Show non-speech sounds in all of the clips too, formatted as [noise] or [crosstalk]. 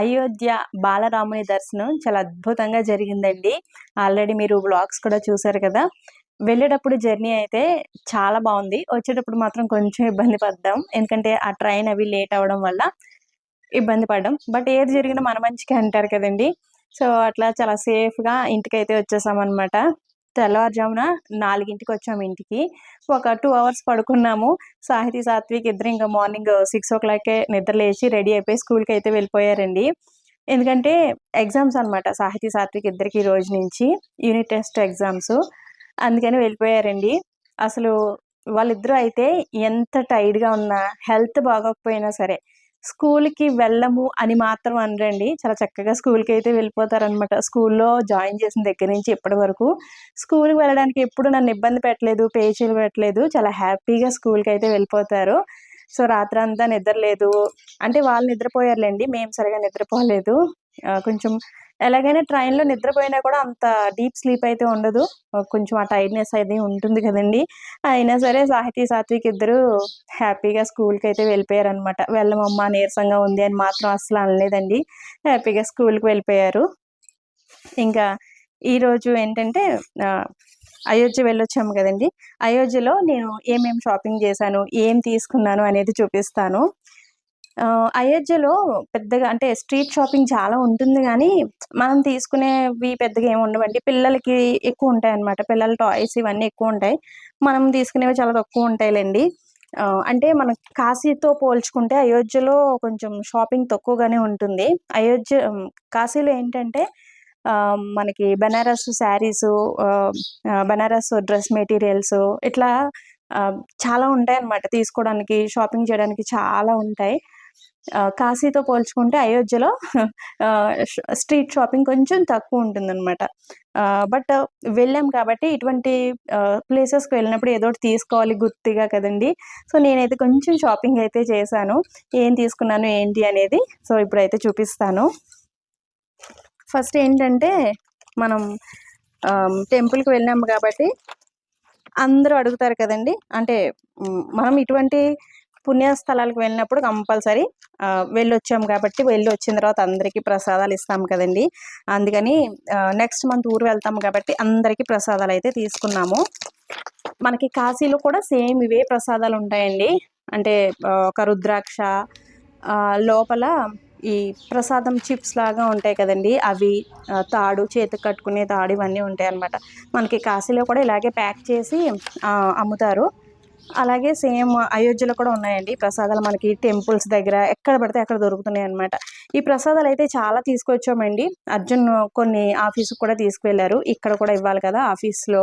అయోధ్య బాలరాముని దర్శనం చాలా అద్భుతంగా జరిగిందండి. ఆల్రెడీ మీరు బ్లాగ్స్ కూడా చూసారు కదా. వెళ్ళేటప్పుడు జర్నీ అయితే చాలా బాగుంది. వచ్చేటప్పుడు మాత్రం కొంచెం ఇబ్బంది పడ్డాం. ఎందుకంటే ఆ ట్రైన్ అవి లేట్ అవ్వడం వల్ల ఇబ్బంది పడ్డాం. బట్ ఏది జరిగినా మన మంచిగా అంటారు కదండి. సో అట్లా చాలా సేఫ్గా ఇంటికైతే వచ్చేసామన్నమాట. తెల్లవారుజామున నాలుగింటికి వచ్చాము ఇంటికి. ఒక టూ అవర్స్ పడుకున్నాము. సాహితీ సాత్విక్ ఇద్దరు ఇంకా మార్నింగ్ సిక్స్ ఓ క్లాక్కే నిద్ర లేచి రెడీ అయిపోయి స్కూల్కి అయితే వెళ్ళిపోయారండి. ఎందుకంటే ఎగ్జామ్స్ అనమాట సాహితీ సాత్విక్ ఇద్దరికి రోజు నుంచి యూనిట్ టెస్ట్ ఎగ్జామ్స్. అందుకని వెళ్ళిపోయారండి. అసలు వాళ్ళిద్దరూ అయితే ఎంత టైర్డ్గా ఉన్నా హెల్త్ బాగోకపోయినా సరే స్కూల్కి వెళ్ళము అని మాత్రం అనరండి. చాలా చక్కగా స్కూల్కి అయితే వెళ్ళిపోతారనమాట. స్కూల్లో జాయిన్ చేసిన దగ్గర నుంచి ఇప్పటి వరకు స్కూల్కి వెళ్ళడానికి ఎప్పుడు నన్ను ఇబ్బంది పెట్టలేదు పేచీలు పెట్టలేదు. చాలా హ్యాపీగా స్కూల్కి అయితే వెళ్ళిపోతారు. సో రాత్రి అంతా నిద్రలేదు అంటే వాళ్ళు నిద్రపోయారులేండి. మేము సరిగా నిద్రపోలేదు. కొంచెం ఎలాగైనా ట్రైన్లో నిద్రపోయినా కూడా అంత డీప్ స్లీప్ అయితే ఉండదు. కొంచెం ఆ టైర్డ్నెస్ అయితే ఉంటుంది కదండి. అయినా సరే సాహితీ సాత్విక్ ఇద్దరు హ్యాపీగా స్కూల్కి అయితే వెళ్ళిపోయారు అనమాట వెళ్ళమమ్మ నీరసంగా ఉంది అని మాత్రం అసలు అనలేదండి. హ్యాపీగా స్కూల్కి వెళ్ళిపోయారు. ఇంకా ఈరోజు ఏంటంటే అయోధ్య వెళ్ళొచ్చాము కదండి. అయోధ్యలో నేను ఏమేమి షాపింగ్ చేశాను ఏం తీసుకున్నాను అనేది చూపిస్తాను. అయోధ్యలో పెద్దగా అంటే స్ట్రీట్ షాపింగ్ చాలా ఉంటుంది కానీ మనం తీసుకునేవి పెద్దగా ఏమి ఉండవండి. పిల్లలకి ఎక్కువ ఉంటాయి అన్నమాట పిల్లల టాయ్స్ ఇవన్నీ ఎక్కువ ఉంటాయి. మనం తీసుకునేవి చాలా తక్కువ ఉంటాయిలేండి. అంటే మన కాశీతో పోల్చుకుంటే అయోధ్యలో కొంచెం షాపింగ్ తక్కువగానే ఉంటుంది. అయోధ్య కాశీలో ఏంటంటే మనకి Banaras saris Banaras dress materials ఇట్లా చాలా ఉంటాయి అన్నమాట తీసుకోవడానికి షాపింగ్ చేయడానికి చాలా ఉంటాయి. కాశీతో పోల్చుకుంటే అయోధ్యలో స్ట్రీట్ షాపింగ్ కొంచెం తక్కువ ఉంటుందన్నమాట. బట్ వెళ్ళాం కాబట్టి ఇటువంటి ప్లేసెస్కి వెళ్ళినప్పుడు ఏదో ఒకటి తీసుకోవాలి గుర్తుగా కదండి. సో నేనైతే కొంచెం షాపింగ్ అయితే చేశాను. ఏం తీసుకున్నాను ఏంటి అనేది సో ఇప్పుడైతే చూపిస్తాను. ఫస్ట్ ఏంటంటే మనం టెంపుల్కి వెళ్ళాము కాబట్టి అందరూ అడుగుతారు కదండి. అంటే మనం ఇటువంటి పుణ్యస్థలాలకు వెళ్ళినప్పుడు కంపల్సరీ వెళ్ళొచ్చాం కాబట్టి వెళ్ళి వచ్చిన తర్వాత అందరికీ ప్రసాదాలు ఇస్తాం కదండి. అందుకని నెక్స్ట్ మంత్ ఊరు వెళ్తాం కాబట్టి అందరికీ ప్రసాదాలు అయితే తీసుకున్నాము. మనకి కాశీలో కూడా సేమ్ ఇవే ప్రసాదాలు ఉంటాయండి. అంటే ఒక రుద్రాక్ష లోపల ఈ ప్రసాదం చిప్స్ లాగా ఉంటాయి కదండి. అవి తాడు చేతికి కట్టుకునే తాడు ఇవన్నీ ఉంటాయి అన్నమాట మనకి కాశీలో కూడా ఇలాగే ప్యాక్ చేసి అమ్ముతారు. అలాగే సేమ్ అయోధ్యలో కూడా ఉన్నాయండి. ప్రసాదాలు మనకి టెంపుల్స్ దగ్గర ఎక్కడ పడితే అక్కడ దొరుకుతున్నాయి అనమాట ఈ ప్రసాదాలు అయితే చాలా తీసుకొచ్చామండి. అర్జున్ కొన్ని ఆఫీస్కి కూడా తీసుకువెళ్ళారు. ఇక్కడ కూడా ఇవ్వాలి కదా ఆఫీస్లో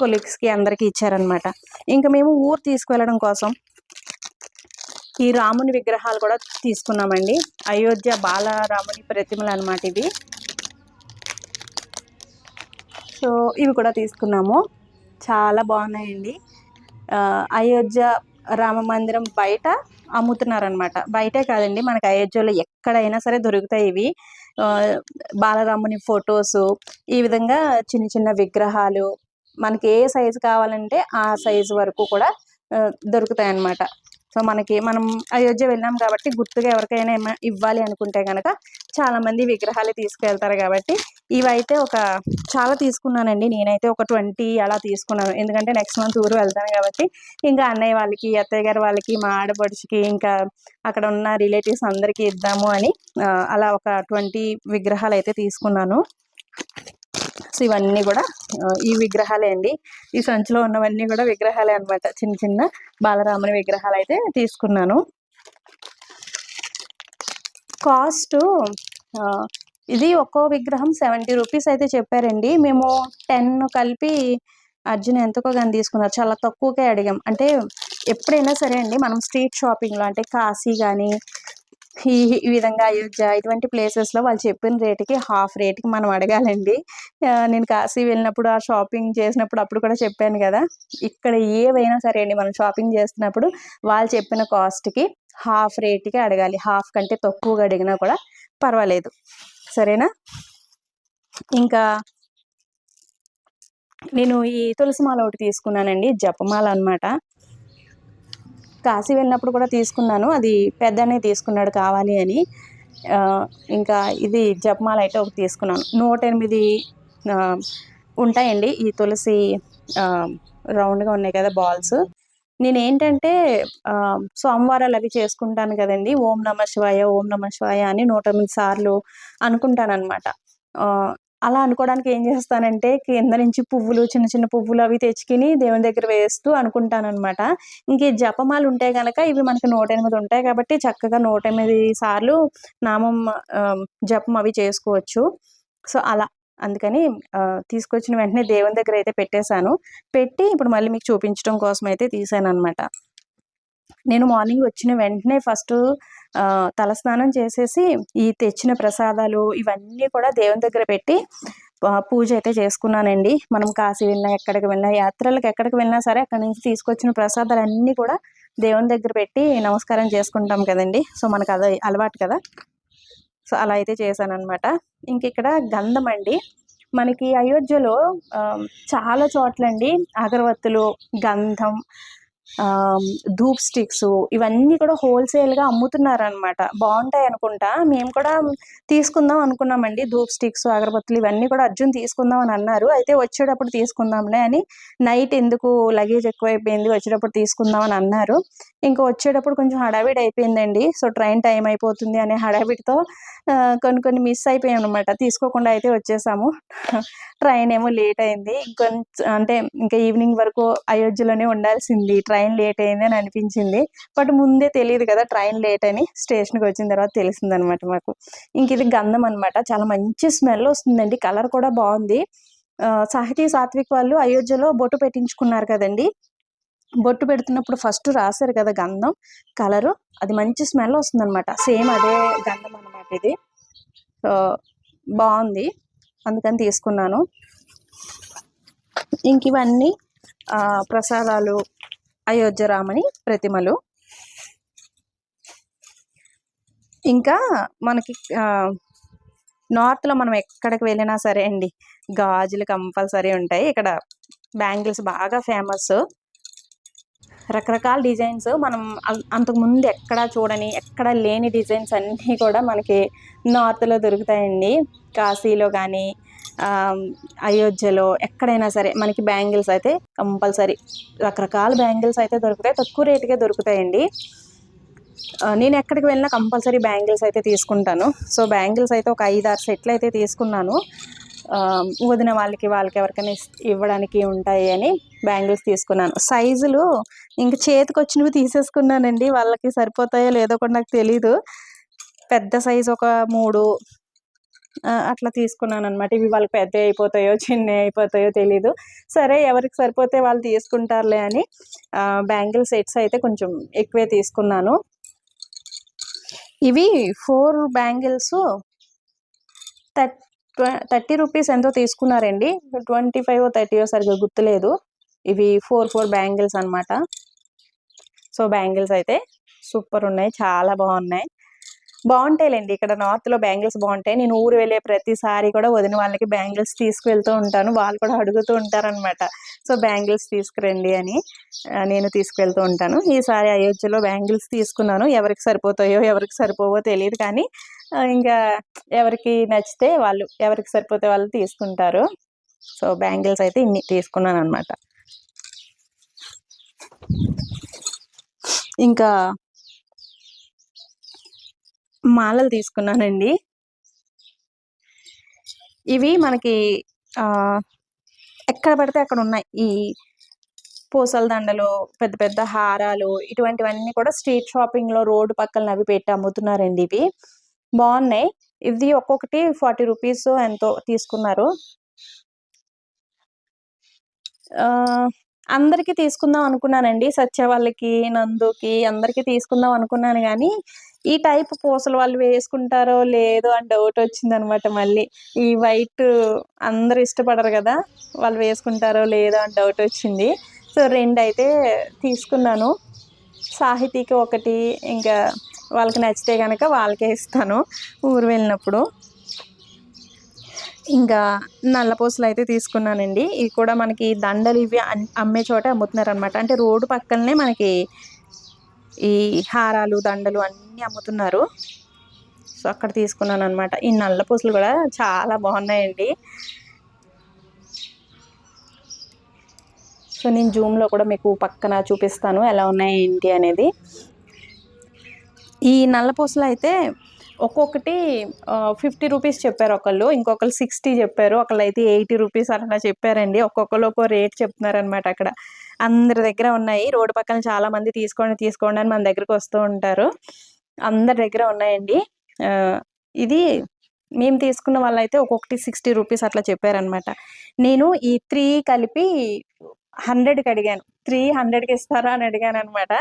కొలీగ్స్కి అందరికీ ఇచ్చారనమాట ఇంకా మేము ఊరు తీసుకువెళ్ళడం కోసం ఈ రాముని విగ్రహాలు కూడా తీసుకున్నామండి. అయోధ్య బాలరాముని ప్రతిమలు అనమాట ఇవి. సో ఇవి కూడా తీసుకున్నాము. చాలా బాగున్నాయండి. అయోధ్య రామ మందిరం బయట అమ్ముతున్నారనమాట బయటే కాదండి మనకి అయోధ్యలో ఎక్కడైనా సరే దొరుకుతాయి ఇవి. బాలరాముని ఫొటోస్ ఈ విధంగా చిన్న చిన్న విగ్రహాలు మనకి ఏ సైజు కావాలంటే ఆ సైజు వరకు కూడా దొరుకుతాయి అన్నమాట సో మనకి మనం అయోధ్య వెళ్ళాం కాబట్టి గుర్తుగా ఎవరికైనా ఇవ్వాలి అనుకుంటే కనుక చాలా మంది విగ్రహాలు తీసుకెళ్తారు కాబట్టి ఇవైతే ఒక చాలా తీసుకున్నానండి. నేనైతే ఒక ట్వంటీ అలా తీసుకున్నాను. ఎందుకంటే నెక్స్ట్ మంత్ ఊరు వెళ్తాను కాబట్టి ఇంకా అన్నయ్య వాళ్ళకి అత్తయ్య గారి వాళ్ళకి మా ఆడపడుచుకి ఇంకా అక్కడ ఉన్న రిలేటివ్స్ అందరికీ ఇద్దాము అని అలా ఒక ట్వంటీ విగ్రహాలు అయితే తీసుకున్నాను. సో ఇవన్నీ కూడా ఈ విగ్రహాలే అండి. ఈ సంచిలో ఉన్నవన్నీ కూడా విగ్రహాలే అనమాట చిన్న చిన్న బాలరాముని విగ్రహాలు అయితే తీసుకున్నాను. కాస్ట్ ఇది ఒక్కో విగ్రహం సెవెంటీ రూపీస్ అయితే చెప్పారండి. మేము టెన్ కలిపి అర్జున్ ఎంతకో కానీ తీసుకున్నారు. చాలా తక్కువకే అడిగాం. అంటే ఎప్పుడైనా సరే అండి మనం స్ట్రీట్ షాపింగ్లో అంటే కాశీ కానీ ఈ ఈ విధంగా అయోధ్య ఇటువంటి ప్లేసెస్లో వాళ్ళు చెప్పిన రేటుకి హాఫ్ రేట్కి మనం అడగాలండి. నేను కాశీ వెళ్ళినప్పుడు ఆ షాపింగ్ చేసినప్పుడు అప్పుడు కూడా చెప్పాను కదా ఇక్కడ ఏవైనా సరే అండి మనం షాపింగ్ చేస్తున్నప్పుడు వాళ్ళు చెప్పిన కాస్ట్కి హాఫ్ రేట్కి అడగాలి. హాఫ్ కంటే తక్కువగా అడిగినా కూడా పర్వాలేదు. సరేనా? ఇంకా నేను ఈ తులసిమాల ఒకటి తీసుకున్నానండి జపమాల అనమాట కాశీ వెళ్ళినప్పుడు కూడా తీసుకున్నాను అది పెద్దనే తీసుకున్నాడు కావాలి అని. ఇంకా ఇది జపమాల అయితే ఒకటి తీసుకున్నాను. నూట ఎనిమిది ఉంటాయండి ఈ తులసి రౌండ్గా ఉన్నాయి కదా బాల్స్. నేను ఏంటంటే ఆ, సోమవారాలు అవి చేసుకుంటాను కదండి. ఓం నమ శివాయ ఓం నమ శివాయ అని నూట ఎనిమిది సార్లు అనుకుంటానమాట అలా అనుకోవడానికి ఏం చేస్తానంటే కింద నుంచి పువ్వులు చిన్న చిన్న పువ్వులు అవి తెచ్చుకుని దేవుని దగ్గర వేస్తూ అనుకుంటానమాట ఇంకే జపమాలు ఉంటాయి కనుక ఇవి మనకి నూట ఎనిమిది ఉంటాయి కాబట్టి చక్కగా నూట ఎనిమిది సార్లు నామం ఆ, జపం అవి చేసుకోవచ్చు. సో అలా. అందుకని తీసుకొచ్చిన వెంటనే దేవుని దగ్గర అయితే పెట్టేశాను. పెట్టి ఇప్పుడు మళ్ళీ మీకు చూపించడం కోసం అయితే తీసాను అనమాట నేను మార్నింగ్ వచ్చిన వెంటనే ఫస్ట్ తలస్నానం చేసేసి ఈ తెచ్చిన ప్రసాదాలు ఇవన్నీ కూడా దేవుని దగ్గర పెట్టి పూజ అయితే చేసుకున్నానండి. మనం కాశీ వెళ్ళినా ఎక్కడికి వెళ్ళినా యాత్రలకు ఎక్కడికి వెళ్ళినా సరే అక్కడి నుంచి తీసుకొచ్చిన ప్రసాదాలు అన్నీ కూడా దేవుని దగ్గర పెట్టి నమస్కారం చేసుకుంటాం కదండి. సో మనకు అది అలవాటు కదా. సో అలా అయితే చేశాను అనమాట ఇంక ఇక్కడ గంధం అండి. మనకి అయోధ్యలో ఆ, చాలా చోట్లండి అగరవత్తులు గంధం ధూప్ స్టిక్స్ ఇవన్నీ కూడా హోల్సేల్గా అమ్ముతున్నారనమాట బాగుంటాయి అనుకుంటా. మేము కూడా తీసుకుందాం అనుకున్నామండి ధూప్ స్టిక్స్ అగరబత్తులు ఇవన్నీ కూడా అర్జున్ తీసుకుందాం అని అన్నారు. అయితే వచ్చేటప్పుడు తీసుకుందాంలే అని నైట్ ఎందుకు లగేజ్ ఎక్కువైపోయింది వచ్చేటప్పుడు తీసుకుందాం అని అన్నారు. ఇంకా వచ్చేటప్పుడు కొంచెం హడావిడి అయిపోయిందండి. సో ట్రైన్ టైం అయిపోతుంది అనే హడావిడితో కొన్ని కొన్ని మిస్ అయిపోయాం అనమాట తీసుకోకుండా అయితే వచ్చేసాము. [laughs] ట్రైన్ ఏమో లేట్ అయింది. ఇంకొంచెం అంటే ఇంకా ఈవినింగ్ వరకు అయోధ్యలోనే ఉండాల్సింది. ట్రైన్ ట్రైన్ లేట్ అయింది అని అనిపించింది. బట్ ముందే తెలియదు కదా ట్రైన్ లేట్ అని. స్టేషన్కి వచ్చిన తర్వాత తెలిసింది అనమాట మాకు. ఇంక ఇది గంధం అనమాట చాలా మంచి స్మెల్ వస్తుందండి. కలర్ కూడా బాగుంది. ఆ, సాహితీ సాత్విక్ వాళ్ళు అయోధ్యలో బొట్టు పెట్టించుకున్నారు కదండి. బొట్టు పెడుతున్నప్పుడు ఫస్ట్ రాశారు కదా గంధం కలరు. అది మంచి స్మెల్ వస్తుంది అనమాట సేమ్ అదే గంధం అనమాట ఇది. సో బాగుంది. అందుకని తీసుకున్నాను. ఇంక ఇవన్నీ ప్రసాదాలు అయోధ్య రామని ప్రతిమలు. ఇంకా మనకి నార్త్లో మనం ఎక్కడికి వెళ్ళినా సరే అండి గాజులు కంపల్సరీ ఉంటాయి. ఇక్కడ బ్యాంగిల్స్ బాగా ఫేమస్. రకరకాల డిజైన్స్ మనం అంతకుముందు అంతకు ముందు ఎక్కడా చూడని ఎక్కడ లేని డిజైన్స్ అన్నీ కూడా మనకి నార్త్లో దొరుకుతాయండి. కాశీలో కానీ అయోధ్యలో ఎక్కడైనా సరే మనకి బ్యాంగిల్స్ అయితే కంపల్సరీ. రకరకాల బ్యాంగిల్స్ అయితే దొరుకుతాయి తక్కువ రేటుకే దొరుకుతాయండి. నేను ఎక్కడికి వెళ్ళినా కంపల్సరీ బ్యాంగిల్స్ అయితే తీసుకుంటాను. సో బ్యాంగిల్స్ అయితే ఒక ఐదు ఆరు సెట్లు అయితే తీసుకున్నాను. వదిన వాళ్ళకి వాళ్ళకి ఎవరికైనా ఇవ్వడానికి ఉంటాయి అని బ్యాంగిల్స్ తీసుకున్నాను. సైజులు ఇంక చేతికి వచ్చినవి తీసేసుకున్నానండి. వాళ్ళకి సరిపోతాయో లేదో కూడా నాకు తెలీదు. పెద్ద సైజు ఒక మూడు అట్లా తీసుకున్నాను అనమాట ఇవి వాళ్ళకి పెద్ద అయిపోతాయో చిన్న అయిపోతాయో తెలీదు. సరే ఎవరికి సరిపోతే వాళ్ళు తీసుకుంటారులే అని బ్యాంగిల్ సెట్స్ అయితే కొంచెం ఎక్కువే తీసుకున్నాను. ఇవి ఫోర్ బ్యాంగిల్స్ థర్టీ రూపీస్ ఎంతో తీసుకున్నారండి. ట్వంటీ ఫైవ్ థర్టీ సరిగ్గా గుర్తులేదు. ఇవి ఫోర్ ఫోర్ బ్యాంగిల్స్ అన్నమాట. సో బ్యాంగిల్స్ అయితే సూపర్ ఉన్నాయి. చాలా బాగున్నాయి. బాగుంటాయిలేండి. ఇక్కడ నార్త్లో బ్యాంగిల్స్ బాగుంటాయి. నేను ఊరు వెళ్ళే ప్రతిసారి కూడా వదిన వాళ్ళకి బ్యాంగిల్స్ తీసుకువెళ్తూ ఉంటాను. వాళ్ళు కూడా అడుగుతూ ఉంటారనమాట సో బ్యాంగిల్స్ తీసుకురండి అని నేను తీసుకువెళ్తూ ఉంటాను. ఈసారి అయోధ్యలో బ్యాంగిల్స్ తీసుకున్నాను. ఎవరికి సరిపోతాయో ఎవరికి సరిపోవో తెలియదు కానీ ఇంకా ఎవరికి నచ్చితే వాళ్ళు ఎవరికి సరిపోతే వాళ్ళు తీసుకుంటారు. సో బ్యాంగిల్స్ అయితే ఇన్ని తీసుకున్నాను అనమాట ఇంకా మాలలు తీసుకున్నానండి. ఇవి మనకి ఆ, ఎక్కడ పడితే అక్కడ ఉన్నాయి. ఈ పూసల దండలు పెద్ద పెద్ద హారాలు ఇటువంటివన్నీ కూడా స్ట్రీట్ షాపింగ్లో రోడ్డు పక్కన అవి పెట్టి అమ్ముతున్నారండి ఇవి. బాగున్నాయి. ఇది ఒక్కొక్కటి ఫార్టీ రూపీస్ ఎంతో తీసుకున్నారు. ఆ, అందరికీ తీసుకుందాం అనుకున్నానండి. సత్య వాళ్ళకి నందుకి అందరికీ తీసుకుందాం అనుకున్నాను కానీ ఈ టైప్ పూసలు వాళ్ళు వేసుకుంటారో లేదో అని డౌట్ వచ్చింది అనమాట మళ్ళీ. ఈ వైట్ అందరు ఇష్టపడరు కదా వాళ్ళు వేసుకుంటారో లేదో అని డౌట్ వచ్చింది. సో రెండు అయితే తీసుకున్నాను. సాహితీకి ఒకటి ఇంకా వాళ్ళకి నచ్చితే కనుక వాళ్ళకే ఇస్తాను ఊరు వెళ్ళినప్పుడు. ఇంకా నల్ల పూసలు అయితే తీసుకున్నానండి. ఇవి కూడా మనకి దండలు ఇవి అమ్మే చోట అమ్ముతున్నారు అనమాట అంటే రోడ్డు పక్కనే మనకి ఈ హారాలు దండలు అన్నీ అమ్ముతున్నారు. సో అక్కడ తీసుకున్నాను అనమాట ఈ నల్ల పూసలు కూడా చాలా బాగున్నాయండి. సో నేను జూమ్లో కూడా మీకు పక్కన చూపిస్తాను ఎలా ఉన్నాయి ఏంటి అనేది. ఈ నల్ల పూసలు అయితే ఒక్కొక్కటి ఫిఫ్టీ రూపీస్ చెప్పారు ఒకళ్ళు. ఇంకొకరు సిక్స్టీ చెప్పారు. ఒకళ్ళు అయితే ఎయిటీ రూపీస్ అట్లా చెప్పారండి. ఒక్కొక్కరు ఒక్కో రేట్ చెప్తున్నారనమాట అక్కడ. అందరి దగ్గర ఉన్నాయి. రోడ్డు పక్కన చాలా మంది తీసుకోండి తీసుకోండి అని మన దగ్గరకు వస్తూ ఉంటారు. అందరి దగ్గర ఉన్నాయండి. ఇది మేము తీసుకున్న వాళ్ళైతే ఒక్కొక్కటి సిక్స్టీ రూపీస్ అట్లా చెప్పారనమాట నేను ఈ త్రీ కలిపి హండ్రెడ్కి అడిగాను. త్రీ హండ్రెడ్కి ఇస్తారా అని అడిగాను అనమాట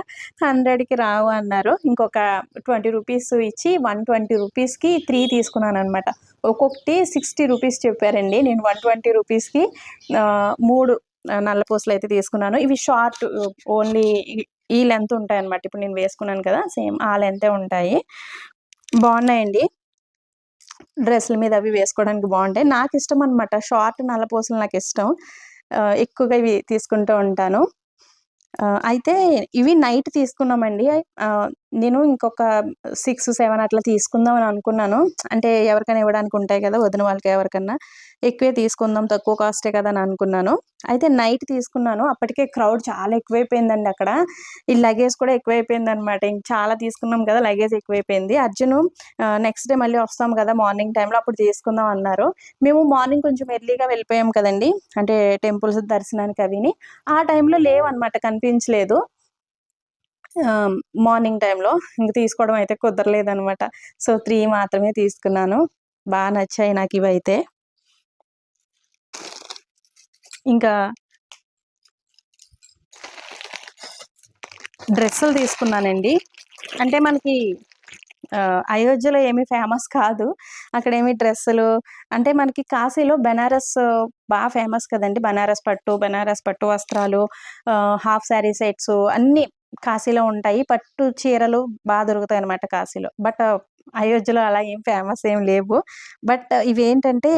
హండ్రెడ్కి రావు అన్నారు. ఇంకొక ట్వంటీ రూపీస్ ఇచ్చి వన్ ట్వంటీ రూపీస్కి త్రీ తీసుకున్నాను అనమాట ఒక్కొక్కటి సిక్స్టీ రూపీస్ చెప్పారండి. నేను వన్ ట్వంటీ రూపీస్కి మూడు నల్ల పూసలు అయితే తీసుకున్నాను. ఇవి షార్ట్ ఓన్లీ ఈ లెంత్ ఉంటాయి అనమాట ఇప్పుడు నేను వేసుకున్నాను కదా సేమ్ ఆ లెంతే ఉంటాయి. బాగున్నాయండి. డ్రెస్సుల మీద అవి వేసుకోవడానికి బాగుంటాయి. నాకు ఇష్టం అనమాట షార్ట్ నల్ల పూసలు నాకు ఇష్టం ఎక్కువగా ఇవి తీసుకుంటూ ఉంటాను. అయితే ఇవి నైట్ తీసుకున్నామండి. నేను ఇంకొక సిక్స్ సెవెన్ అట్లా తీసుకుందాం అని అనుకున్నాను. అంటే ఎవరికైనా ఇవ్వడానికి ఉంటాయి కదా వదిన వాళ్ళకి ఎవరికన్నా. ఎక్కువే తీసుకుందాం తక్కువ కాస్టే కదా అని అనుకున్నాను. అయితే నైట్ తీసుకున్నాను. అప్పటికే క్రౌడ్ చాలా ఎక్కువైపోయిందండి అక్కడ. ఈ లగేజ్ కూడా ఎక్కువైపోయింది అనమాట ఇంక చాలా తీసుకున్నాం కదా లగేజ్ ఎక్కువైపోయింది. అర్జును నెక్స్ట్ డే మళ్ళీ వస్తాం కదా మార్నింగ్ టైంలో అప్పుడు తీసుకుందాం అన్నారు. మేము మార్నింగ్ కొంచెం ఎర్లీగా వెళ్ళిపోయాం కదండి. అంటే టెంపుల్స్ దర్శనానికి అవిని. ఆ టైంలో లేవన్నమాట కనిపించలేదు. మార్నింగ్ టైంలో ఇంక తీసుకోవడం అయితే కుదరలేదు అనమాట సో త్రీ మాత్రమే తీసుకున్నాను. బాగా నచ్చాయి నాకు ఇవైతే. ఇంకా డ్రెస్సులు తీసుకున్నానండి. అంటే మనకి అయోధ్యలో ఏమీ ఫేమస్ కాదు. అక్కడ ఏమి డ్రెస్సులు అంటే మనకి కాశీలో బెనారస్ బాగా ఫేమస్ కదండి. బనారస్ పట్టు బనారస్ పట్టు వస్త్రాలు హాఫ్ శారీ సెట్స్ అన్నీ కాశీలో ఉంటాయి. పట్టు చీరలు బాగా దొరుకుతాయి అనమాట కాశీలో. బట్ అయోధ్యలో అలా ఏం ఫేమస్ ఏం లేవు. బట్ ఇవేంటంటే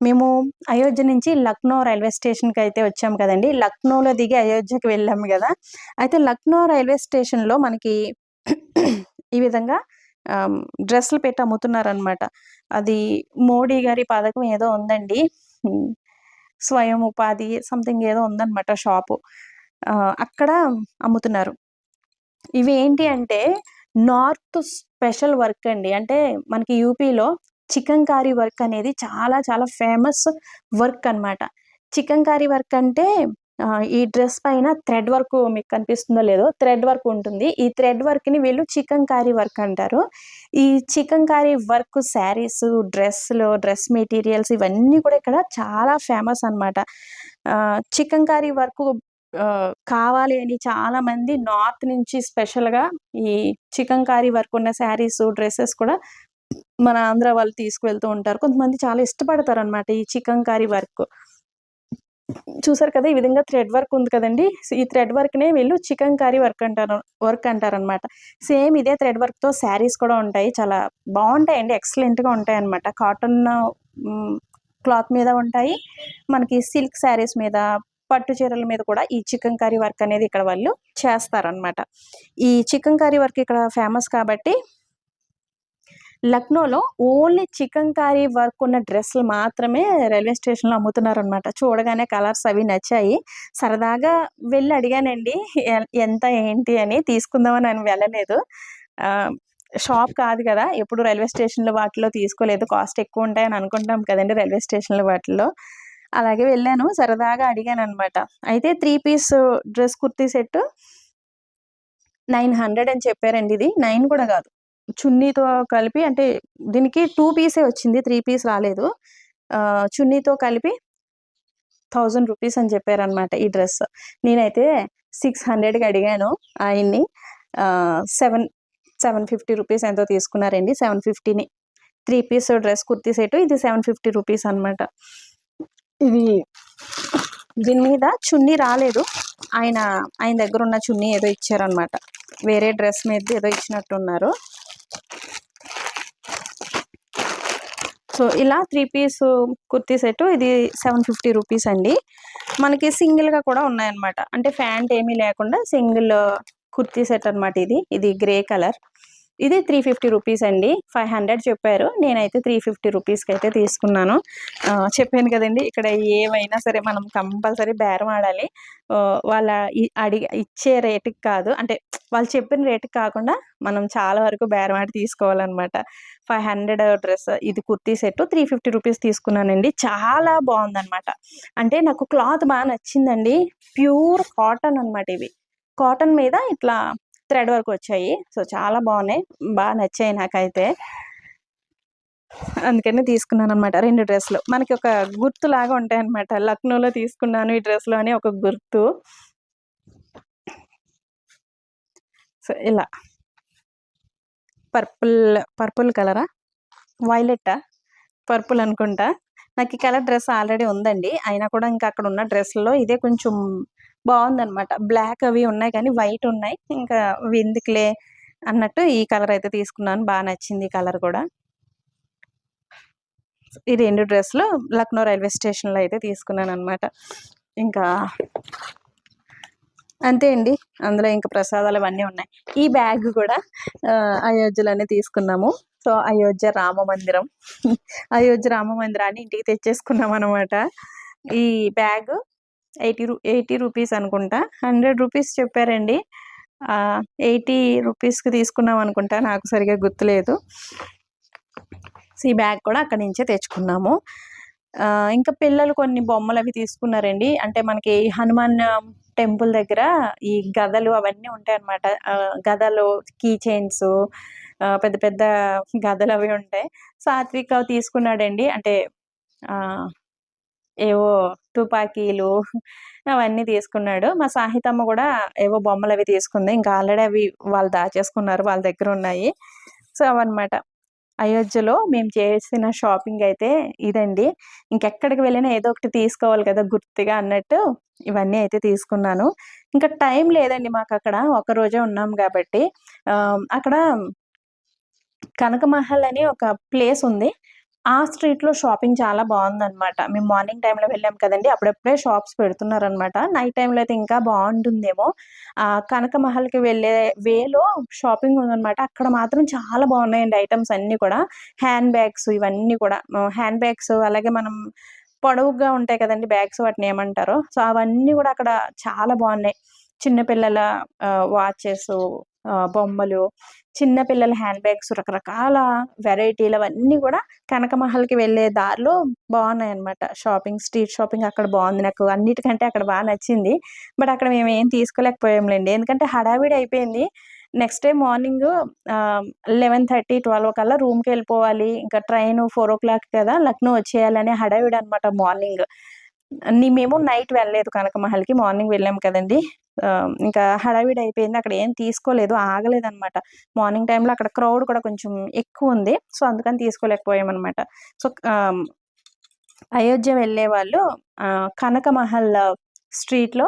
మేము అయోధ్య నుంచి లక్నో రైల్వే స్టేషన్కి అయితే వచ్చాం కదండి. లక్నోలో దిగి అయోధ్యకి వెళ్ళాము కదా. అయితే లక్నో రైల్వే స్టేషన్లో మనకి ఈ విధంగా డ్రెస్సులు పెట్టి అమ్ముతున్నారనమాట అది మోడీ గారి పథకం ఏదో ఉందండి. స్వయం ఉపాధి సంథింగ్ ఏదో ఉందన్నమాట షాపు. అక్కడ అమ్ముతున్నారు. ఇవి ఏంటి అంటే నార్త్ స్పెషల్ వర్క్ అండి. అంటే మనకి యూపీలో చికెన్ కారీ వర్క్ అనేది చాలా చాలా ఫేమస్ వర్క్ అన్నమాట. చికెన్ కారీ వర్క్ అంటే ఈ డ్రెస్ పైన థ్రెడ్ వర్క్ మీకు కనిపిస్తుందో లేదో థ్రెడ్ వర్క్ ఉంటుంది. ఈ థ్రెడ్ వర్క్ని వీళ్ళు చికెన్ కారీ వర్క్ అంటారు. ఈ చికెన్ కారీ వర్క్ శారీస్ డ్రెస్సులు డ్రెస్ మెటీరియల్స్ ఇవన్నీ కూడా ఇక్కడ చాలా ఫేమస్ అనమాట చికెన్ కారీ వర్క్ కావాలి అని చాలా మంది నార్త్ నుంచి స్పెషల్గా ఈ చికెన్ కారీ వర్క్ ఉన్న శారీస్ డ్రెస్సెస్ కూడా మన ఆంధ్ర వాళ్ళు తీసుకువెళ్తూ ఉంటారు. కొంతమంది చాలా ఇష్టపడతారు అనమాట ఈ చికెన్ కారీ వర్క్. చూసారు కదా ఈ విధంగా థ్రెడ్ వర్క్ ఉంది కదండి. ఈ థ్రెడ్ వర్క్ నే వీళ్ళు చికెన్ కర్రీ వర్క్ అంటారు వర్క్ అంటారనమాట సేమ్ ఇదే థ్రెడ్ వర్క్తో శారీస్ కూడా ఉంటాయి. చాలా బాగుంటాయండి. ఎక్సలెంట్గా ఉంటాయి అనమాట కాటన్ క్లాత్ మీద ఉంటాయి. మనకి సిల్క్ శారీస్ మీద పట్టు చీరల మీద కూడా ఈ చికెన్ కర్రీ వర్క్ అనేది ఇక్కడ వాళ్ళు చేస్తారనమాట ఈ చికెన్ కర్రీ వర్క్ ఇక్కడ ఫేమస్ కాబట్టి లక్నోలో ఓన్లీ చికెన్ కర్రీ వర్క్ ఉన్న డ్రెస్సులు మాత్రమే రైల్వే స్టేషన్లో అమ్ముతున్నారు అనమాట చూడగానే కలర్స్ అవి నచ్చాయి. సరదాగా వెళ్ళి అడిగానండి ఎంత ఏంటి అని తీసుకుందామని నేను వెళ్ళలేదు. షాప్ కాదు కదా ఎప్పుడు రైల్వే స్టేషన్లో వాటిలో తీసుకోలేదు. కాస్ట్ ఎక్కువ ఉంటాయని అనుకుంటాం కదండి రైల్వే స్టేషన్ల వాటిలో అలాగే వెళ్ళాను. సరదాగా అడిగాను అనమాట అయితే three piece dress kurti set nine hundred అని చెప్పారండి ఇది. నైన్ కూడా కాదు. చున్నీతో కలిపి అంటే దీనికి టూ పీసే వచ్చింది. త్రీ పీస్ రాలేదు. చున్నీతో కలిపి థౌజండ్ రూపీస్ అని చెప్పారనమాట ఈ డ్రెస్. నేనైతే సిక్స్ హండ్రెడ్కి అడిగాను ఆయన్ని సెవెన్ సెవెన్ ఫిఫ్టీ రూపీస్ ఎంతో తీసుకున్నారండి. Seven ఫిఫ్టీని. Three piece dress kurti set ఇది సెవెన్ ఫిఫ్టీ రూపీస్ అనమాట ఇది దీని మీద చున్నీ రాలేదు. ఆయన ఆయన దగ్గర ఉన్న చున్నీ ఏదో ఇచ్చారనమాట వేరే డ్రెస్ మీద ఏదో ఇచ్చినట్టున్నారు. సో ఇలా త్రీ పీస్ కుర్తీ సెట్ ఇది సెవెన్ ఫిఫ్టీ రూపీస్ అండి. మనకి సింగిల్గా కూడా ఉన్నాయన్నమాట. అంటే ఫ్యాంట్ ఏమీ లేకుండా సింగిల్ కుర్తీ సెట్ అన్నమాట ఇది. ఇది గ్రే కలర్. ఇది త్రీ ఫిఫ్టీ రూపీస్ అండి. ఫైవ్ హండ్రెడ్ చెప్పారు. నేనైతే త్రీ ఫిఫ్టీ రూపీస్కి అయితే తీసుకున్నాను. చెప్పాను కదండి ఇక్కడ ఏవైనా సరే మనం కంపల్సరీ బేరం ఆడాలి. వాళ్ళ అడిగి ఇచ్చే రేటుకి కాదు అంటే వాళ్ళు చెప్పిన రేటుకి కాకుండా మనం చాలా వరకు బేరం ఆడి తీసుకోవాలన్నమాట. ఫైవ్ హండ్రెడ్ డ్రెస్ ఇది kurti set three fifty rupees తీసుకున్నానండి. చాలా బాగుందన్నమాట. అంటే నాకు క్లాత్ బాగా నచ్చిందండి. ప్యూర్ కాటన్ అన్నమాట ఇవి. కాటన్ మీద ఇట్లా థ్రెడ్ వర్క్ వచ్చాయి. సో చాలా బాగున్నాయి. బాగా నచ్చాయి నాకైతే. అందుకని తీసుకున్నాను అనమాట రెండు డ్రెస్సులు. మనకి ఒక గుర్తు లాగా ఉంటాయి అనమాట లక్నోలో తీసుకున్నాను ఈ డ్రెస్లో అని ఒక గుర్తు. సో ఇలా. పర్పుల్ పర్పుల్ కలరా? వైలెట్టా? పర్పుల్ అనుకుంటా. నాకు ఈ కలర్ డ్రెస్ ఆల్రెడీ ఉందండి. అయినా కూడా ఇంకా అక్కడ ఉన్న డ్రెస్లో ఇదే కొంచెం బాగుందనమాట బ్లాక్ అవి ఉన్నాయి కానీ వైట్ ఉన్నాయి. ఇంకా ఎందుకులే అన్నట్టు ఈ కలర్ అయితే తీసుకున్నాను. బాగా నచ్చింది కలర్ కూడా. ఈ రెండు డ్రెస్సులు లక్నో రైల్వే స్టేషన్లో అయితే తీసుకున్నాను అనమాట ఇంకా అంతే అండి. అందులో ఇంకా ప్రసాదాలు అవన్నీ ఉన్నాయి. ఈ బ్యాగ్ కూడా అయోధ్యలోనే తీసుకున్నాము. సో అయోధ్య రామ మందిరం. అయోధ్య రామ మందిరాన్ని ఇంటికి తెచ్చేసుకున్నాం అనమాట ఈ బ్యాగ్ ఎయిటీ రూ ఎయిటీ రూపీస్ అనుకుంటా. హండ్రెడ్ రూపీస్ చెప్పారండి. ఎయిటీ రూపీస్కి తీసుకున్నాం అనుకుంటా. నాకు సరిగా గుర్తులేదు. సో ఈ బ్యాగ్ కూడా అక్కడి నుంచే తెచ్చుకున్నాము. ఇంకా పిల్లలు కొన్ని బొమ్మలు అవి తీసుకున్నారండి. అంటే మనకి హనుమాన్ టెంపుల్ దగ్గర ఈ గదలు అవన్నీ ఉంటాయి అన్నమాట గదలు కీ చైన్స్ పెద్ద పెద్ద గదలు అవి ఉంటాయి. సాత్విక్ అవి తీసుకున్నాడండి. అంటే ఏవో తుపాకీలు అవన్నీ తీసుకున్నాడు. మా సాహితమ్మ కూడా ఏవో బొమ్మలు అవి తీసుకుంది. ఇంకా ఆల్రెడీ అవి వాళ్ళు దాచేసుకున్నారు. వాళ్ళ దగ్గర ఉన్నాయి. సో అవన్నమాట. అయోధ్యలో మేము చేసిన షాపింగ్ అయితే ఇదండి. ఇంకెక్కడికి వెళ్ళినా ఏదో ఒకటి తీసుకోవాలి కదా గుర్తుగా అన్నట్టు ఇవన్నీ అయితే తీసుకున్నాను. ఇంకా టైం లేదండి మాకు అక్కడ. ఒక రోజే ఉన్నాం కాబట్టి. అక్కడ కనకమహల్ అని ఒక ప్లేస్ ఉంది. ఆ స్ట్రీట్లో షాపింగ్ చాలా బాగుందన్నమాట. మేము మార్నింగ్ టైంలో వెళ్ళాం కదండి అప్పుడప్పుడే షాప్స్ పెడుతున్నారనమాట నైట్ టైంలో అయితే ఇంకా బాగుంటుందేమో. ఆ కనకమహల్కి వెళ్ళే వేలో షాపింగ్ ఉందన్నమాట. అక్కడ మాత్రం చాలా బాగున్నాయండి ఐటమ్స్ అన్నీ కూడా. హ్యాండ్ బ్యాగ్స్ ఇవన్నీ కూడా. హ్యాండ్ బ్యాగ్స్ అలాగే మనం పొడవుగా ఉంటాయి కదండి బ్యాగ్స్ వాటిని ఏమంటారో. సో అవన్నీ కూడా అక్కడ చాలా బాగున్నాయి. చిన్నపిల్లల వాచెస్ బొమ్మలు చిన్న పిల్లల హ్యాండ్ బ్యాగ్స్ రకరకాల వెరైటీలు అవన్నీ కూడా కనకమహల్కి వెళ్ళే దారిలో బాగున్నాయి అనమాట షాపింగ్ స్ట్రీట్ షాపింగ్ అక్కడ బాగుంది. నాకు అన్నిటికంటే అక్కడ బాగా నచ్చింది. బట్ అక్కడ మేము ఏం తీసుకోలేకపోయాంలేండి. ఎందుకంటే హడావిడి అయిపోయింది. Next day morning eleven thirty twelve కల్లా రూమ్కి వెళ్ళిపోవాలి. ఇంకా ట్రైన్ ఫోర్ ఓ క్లాక్ కదా లక్నో వచ్చేయాలనే హడావిడి అనమాట మార్నింగ్. మేము నైట్ వెళ్ళలేదు కనకమహల్కి మార్నింగ్ వెళ్ళాము కదండి. ఇంకా హడావిడి అయిపోయింది. అక్కడ ఏం తీసుకోలేదు ఆగలేదు అనమాట మార్నింగ్ టైంలో అక్కడ క్రౌడ్ కూడా కొంచెం ఎక్కువ ఉంది. సో అందుకని తీసుకోలేకపోయామన్నమాట. సో అయోధ్య వెళ్ళే వాళ్ళు కనకమహల్ స్ట్రీట్లో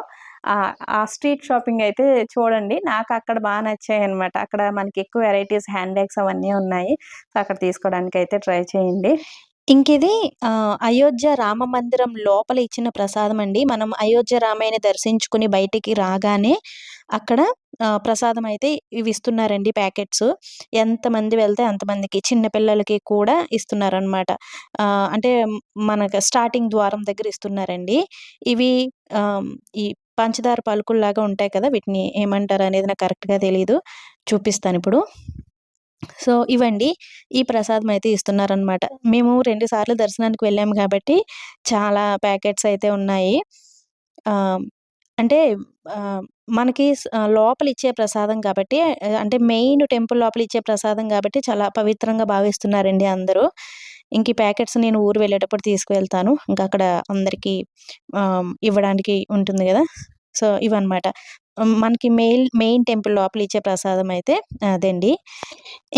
ఆ స్ట్రీట్ షాపింగ్ అయితే చూడండి. నాకు అక్కడ బాగా నచ్చాయి అనమాట అక్కడ మనకి ఎక్కువ వెరైటీస్ హ్యాండ్ బ్యాగ్స్ అవన్నీ ఉన్నాయి. సో అక్కడ తీసుకోవడానికి అయితే ట్రై చేయండి. ఇంకిది? అయోధ్య రామ మందిరం లోపల ఇచ్చిన ప్రసాదం అండి. మనం అయోధ్య రామాయణ దర్శించుకుని బయటికి రాగానే అక్కడ ప్రసాదం అయితే ఇవి ఇస్తున్నారండి ప్యాకెట్స్ ఎంతమంది వెళ్తే అంతమందికి చిన్న పిల్లలకి కూడా ఇస్తున్నారనమాట అంటే మనకు స్టార్టింగ్ ద్వారం దగ్గర ఇస్తున్నారండి. ఇవి ఈ పంచదార పలుకుల్లాగా ఉంటాయి కదా వీటిని ఏమంటారు అనేది నాకు కరెక్ట్గా తెలియదు చూపిస్తాను ఇప్పుడు. సో ఇవండి ఈ ప్రసాదం అయితే ఇస్తున్నారనమాట మేము రెండు సార్లు దర్శనానికి వెళ్ళాము కాబట్టి చాలా ప్యాకెట్స్ అయితే ఉన్నాయి. అంటే మనకి లోపల ఇచ్చే ప్రసాదం కాబట్టి అంటే మెయిన్ టెంపుల్ లోపల ఇచ్చే ప్రసాదం కాబట్టి చాలా పవిత్రంగా భావిస్తున్నారండి అందరూ. ఇంక ఈ ప్యాకెట్స్ నేను ఊరు వెళ్ళేటప్పుడు తీసుకువెళ్తాను. ఇంకా అక్కడ అందరికీ ఇవ్వడానికి ఉంటుంది కదా. సో ఇవన్నమాట. మనకి మెయిన్ మెయిన్ టెంపుల్ లోపల ఇచ్చే ప్రసాదం అయితే అదండి.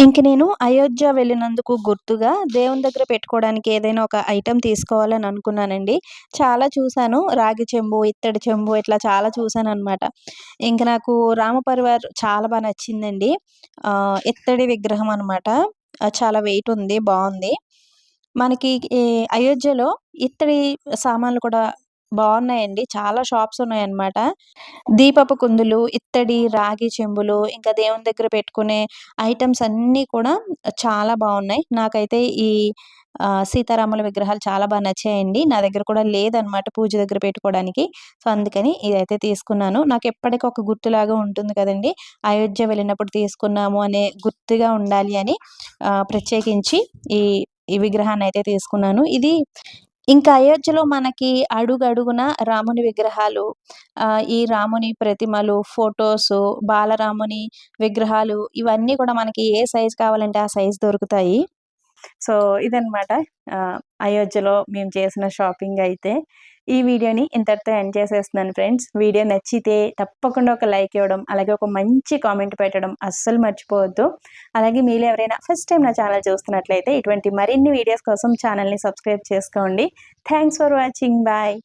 ఇంక నేను అయోధ్య వెళ్ళినందుకు గుర్తుగా దేవుని దగ్గర పెట్టుకోవడానికి ఏదైనా ఒక ఐటెం తీసుకోవాలని అనుకున్నానండి. చాలా చూశాను. రాగి చెంబు ఇత్తడి చెంబు ఇట్లా చాలా చూశాను అనమాట ఇంక నాకు రామ పరివార్ చాలా బాగా నచ్చిందండి. ఇత్తడి విగ్రహం అనమాట చాలా వెయిట్ ఉంది బాగుంది. మనకి ఈ అయోధ్యలో ఇత్తడి సామాన్లు కూడా బాగున్నాయండి చాలా షాప్స్ ఉన్నాయన్నమాట. దీపపు కుందులు ఇత్తడి రాగి చెంబులు ఇంకా దేవుని దగ్గర పెట్టుకునే ఐటమ్స్ అన్నీ కూడా చాలా బాగున్నాయి నాకైతే ఈ సీతారాముల విగ్రహాలు చాలా బాగా నచ్చాయండి. నా దగ్గర కూడా లేదనమాట పూజ దగ్గర పెట్టుకోవడానికి. సో అందుకని ఇదైతే తీసుకున్నాను. నాకు ఎప్పటికీ ఒక గుర్తులాగా ఉంటుంది కదండి. అయోధ్య వెళ్ళినప్పుడు తీసుకున్నాము అనే గుర్తుగా ఉండాలి అని ప్రత్యేకించి ఈ ఈ విగ్రహాన్ని అయితే తీసుకున్నాను. ఇది ఇంకా అయోధ్యలో మనకి అడుగడుగున రాముని విగ్రహాలు ఆ, ఈ రాముని ప్రతిమలు ఫొటోస్ బాలరాముని విగ్రహాలు ఇవన్నీ కూడా మనకి ఏ సైజు కావాలంటే ఆ సైజు దొరుకుతాయి. సో ఇదనమాట అయోధ్యలో మేము చేసిన షాపింగ్ అయితే ఈ వీడియోని ఇంతటితో ఎండ్ చేసేస్తున్నాను ఫ్రెండ్స్. వీడియో నచ్చితే తప్పకుండా ఒక లైక్ ఇవ్వడం అలాగే ఒక మంచి కామెంట్ పెట్టడం అస్సలు మర్చిపోవద్దు. అలాగే మీరు ఎవరైనా ఫస్ట్ టైం నా ఛానల్ చూస్తున్నట్లయితే ఇటువంటి మరిన్ని వీడియోస్ కోసం ఛానల్ని సబ్స్క్రైబ్ చేసుకోండి. Thanks for watching. బాయ్.